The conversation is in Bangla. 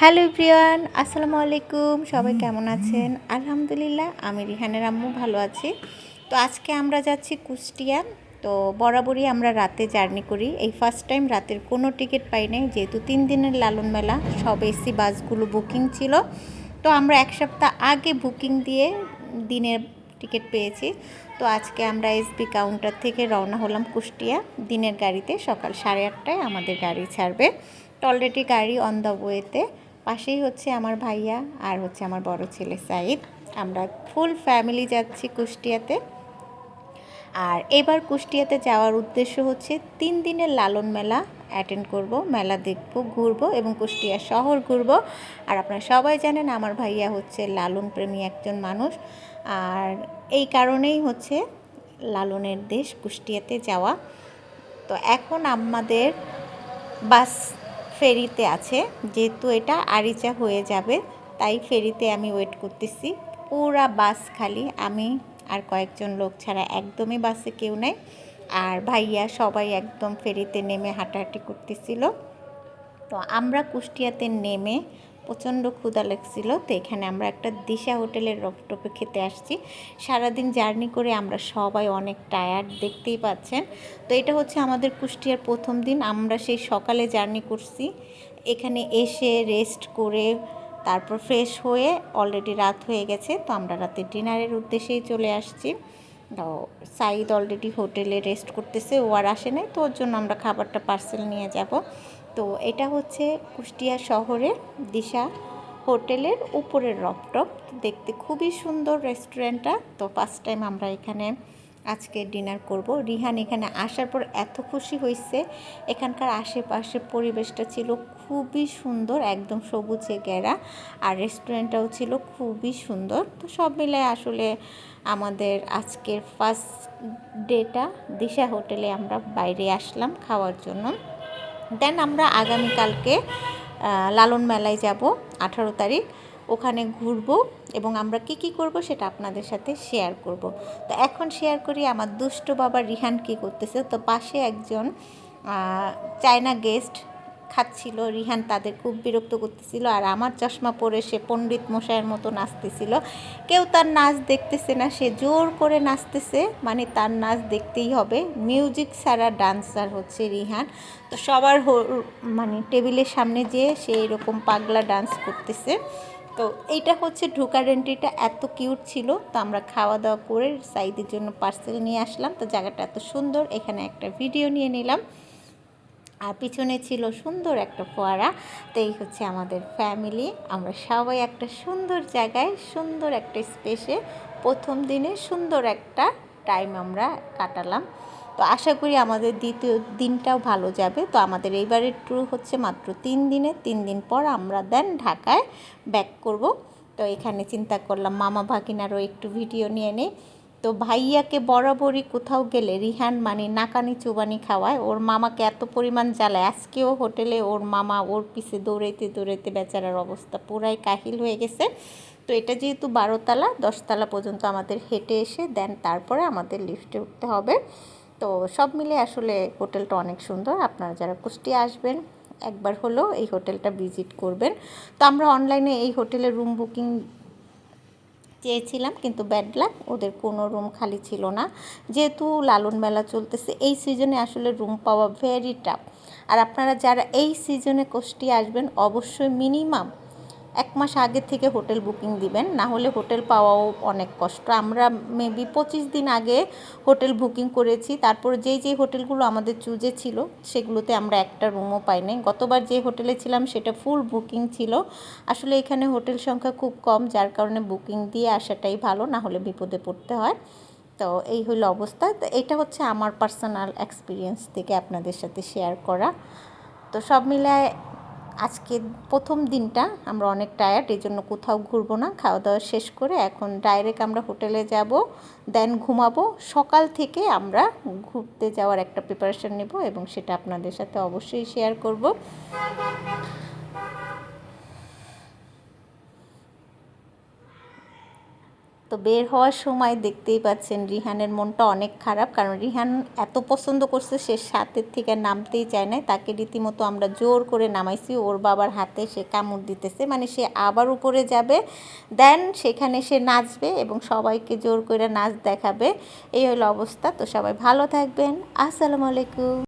হ্যালো প্রিয়ান আসসালামু আলাইকুম। সবাই কেমন আছেন? আলহামদুলিল্লাহ, আমি রিহানের আম্মু ভালো আছি। তো আজকে আমরা যাচ্ছি কুষ্টিয়া। তো বরাবরই আমরা রাতে জার্নি করি। এই ফার্স্ট টাইম রাতের কোনো টিকিট পাই নাই। যেহেতু তিন দিনের লালন মেলা, সব এসি বাসগুলো বুকিং ছিল। তো আমরা এক সপ্তাহ আগে বুকিং দিয়ে দিনের টিকিট পেয়েছি। তো আজকে আমরা এসবি কাউন্টার থেকে রওনা হলাম কুষ্টিয়া। দিনের গাড়িতে সকাল সাড়ে আটটায় আমাদের গাড়ি ছাড়বে। তো অলরেডি গাড়ি অন দ্য ওয়েতে পাশেই হচ্ছে আমার ভাইয়া আর হচ্ছে আমার বড় ছেলে সাইদ। আমরা ফুল ফ্যামিলি যাচ্ছি কুষ্টিয়াতে। আর এবার কুষ্টিয়াতে যাওয়ার উদ্দেশ্য হচ্ছে তিন দিনের লালন মেলা অ্যাটেন্ড করব, মেলা দেখব, ঘুরব এবং কুষ্টিয়া শহর ঘুরব। আর আপনারা সবাই জানেন আমার ভাইয়া হচ্ছে লালন প্রেমী একজন মানুষ। আর এই কারণেই হচ্ছে লালনের দেশ কুষ্টিয়াতে যাওয়া। তো এখন আমাদের বাস ফেরিতে আছে। যেহেতু এটা আরিচা হয়ে যাবে, তাই ফেরিতে আমি ওয়েট করতেছি। পুরা বাস খালি, আমি আর কয়েকজন লোক ছাড়া একদমই বাসে কেউ নেই। আর ভাইয়া সবাই একদম ফেরিতে নেমে হাঁটাহাঁটি করতেছিল। তো আমরা কুষ্টিয়াতে নেমে প্রচণ্ড ক্ষুধা লাগছিল, তো এখানে আমরা একটা দিশা হোটেলের রপটপে খেতে আসছি। সারাদিন জার্নি করে আমরা সবাই অনেক টায়ার্ড দেখতেই পাচ্ছেন। তো এটা হচ্ছে আমাদের কুষ্টিয়ার প্রথম দিন, আমরা সেই সকালে জার্নি করছি। এখানে এসে রেস্ট করে তারপর ফ্রেশ হয়ে অলরেডি রাত হয়ে গেছে, তো আমরা রাতে ডিনারের উদ্দেশ্যেই চলে আসছি। তো সাইদ অলরেডি হোটেলে রেস্ট করতেছে, ও আর আসে নাই, তো ওর জন্য আমরা খাবারটা পার্সেল নিয়ে যাব। তো এটা হচ্ছে কুষ্টিয়া শহরে দিশা হোটেলের উপরের রপটপ দেখতে খুবই সুন্দর রেস্টুরেন্টটা। তো ফার্স্ট টাইম আমরা এখানে আজকে ডিনার করব। রিহান এখানে আসার পর এত খুশি হয়েছে এখানকার আশেপাশে পরিবেশটা ছিল খুবই সুন্দর, একদম সবুজে ঘেরা। আর রেস্টুরেন্টটাও ছিল খুবই সুন্দর। তো সব মিলে আসলে আমাদের আজকের ফার্স্ট ডেটা দিশা হোটেলে আমরা বাইরে আসলাম খাওয়ার জন্য। দেন আমরা আগামীকালকে লালন মেলায় যাব, আঠারো তারিখ। ওখানে ঘুরব এবং আমরা কি কি করব সেটা আপনাদের সাথে শেয়ার করব। তো এখন শেয়ার করি আমার দুষ্ট বাবা রিহান কী করতেছে। তো পাশে একজন চায়না গেস্ট খাচ্ছিল, রিহান তাদের খুব বিরক্ত করতেছিল আর আমার চশমা পরে সে পণ্ডিত মশাইয়ের মতো নাচতেছিল। কেউ তার নাচ দেখতেছে না, সে জোর করে নাচতেছে মানে তার নাচ দেখতেই হবে। মিউজিক ছাড়া ডান্সার হচ্ছে রিহান। তো সবার মানে টেবিলের সামনে যেয়ে সে এরকম পাগলা ডান্স করতেছে। তো এইটা হচ্ছে ঢোকার এন্ট্রিটা এত কিউট ছিল। তো আমরা খাওয়া দাওয়া করে সাইদের জন্য পার্সেল নিয়ে আসলাম। তো জায়গাটা এত সুন্দর, এখানে একটা ভিডিও নিয়ে নিলাম। আর পিছনে ছিল সুন্দর একটা ফোয়ারা। তো এই হচ্ছে আমাদের ফ্যামিলি আমরা সবাই একটা সুন্দর জায়গায়, সুন্দর একটা স্পেসে প্রথম দিনে সুন্দর একটা টাইম আমরা কাটালাম। তো আশা করি আমাদের দ্বিতীয় দিনটাও ভালো যাবে। তো আমাদের এইবারের ট্যুর হচ্ছে মাত্র তিন দিনে। তিন দিন পর আমরা দেন ঢাকায় ব্যাক করব। তো এখানে চিন্তা করলাম মামা ভাগিনারও একটু ভিডিও নিয়ে নেই। তো ভাইয়াকে বরাবরই কোথাও গেলে রিহান মানে নাকানি চুবানি খাওয়ায়। ওর মামাকে এত পরিমাণ জ্বালায়। আজকেও হোটেলে ওর মামা ওর পিছে দৌড়াইতে দৌড়াইতে বেচারার অবস্থা পুরাই কাহিল হয়ে গেছে। তো এটা যেহেতু বারোতলা, দশতলা পর্যন্ত আমাদের হেঁটে এসে দেন তারপরে আমাদের লিফটে উঠতে হবে। তো সব মিলে আসলে হোটেলটা অনেক সুন্দর। আপনারা যারা কুষ্টিয়া আসবেন, একবার হলেও এই হোটেলটা ভিজিট করবেন। তো আমরা অনলাইনে এই হোটেলের রুম বুকিং চেয়েছিলাম, কিন্তু ব্যাড লাক ওদের কোনো রুম খালি ছিল না। যেহেতু লালন মেলা চলতেছে, এই সিজনে আসলে রুম পাওয়া ভেরি টাফ আর আপনারা যারা এই সিজনে কোষ্টি আসবেন, অবশ্যই মিনিমাম এক মাস আগে থেকে হোটেল বুকিং দিবেন, না হলে হোটেল পাওয়াও অনেক কষ্ট। আমরা মেবি পঁচিশ দিন আগে হোটেল বুকিং করেছি, তারপর যেই যেই হোটেলগুলো আমাদের চুজে ছিল, সেগুলোতে আমরা একটা রুমও পাইনি গতবার যে হোটেলে ছিলাম, সেটা ফুল বুকিং ছিল। আসলে এখানে হোটেল সংখ্যা খুব কম, যার কারণে বুকিং দিয়ে আসাটাই ভালো, না হলে বিপদে পড়তে হয়। তো এই হলো অবস্থা। তো এটা হচ্ছে আমার পার্সোনাল এক্সপিরিয়েন্স থেকে আপনাদের সাথে শেয়ার করা। তো সব মিলায় আজকে প্রথম দিনটা আমরা অনেক টায়ার্ড এই জন্য কোথাও ঘুরবো না। খাওয়া দাওয়া শেষ করে এখন ডাইরেক্ট আমরা হোটেলে যাব দেন ঘুমাবো। সকাল থেকে আমরা ঘুরতে যাওয়ার একটা প্রিপারেশান নেব এবং সেটা আপনাদের সাথে অবশ্যই শেয়ার করব। তো বের হওয়ার সময় দেখতেই পাচ্ছেন রিহানের মনটা অনেক খারাপ, কারণ রিহান এত পছন্দ করছে সে সাথের থেকে নামতেই চায় না তাকে রীতিমতো আমরা জোর করে নামাইছি, ওর বাবার হাতে সে কামড় দিতেছে। মানে সে আবার উপরে যাবে, দেন সেখানে সে নাচবে এবং সবাইকে জোর করে নাচ দেখাবে। এই হলো অবস্থা। তো সবাই ভালো থাকবেন। আসসালামু আলাইকুম।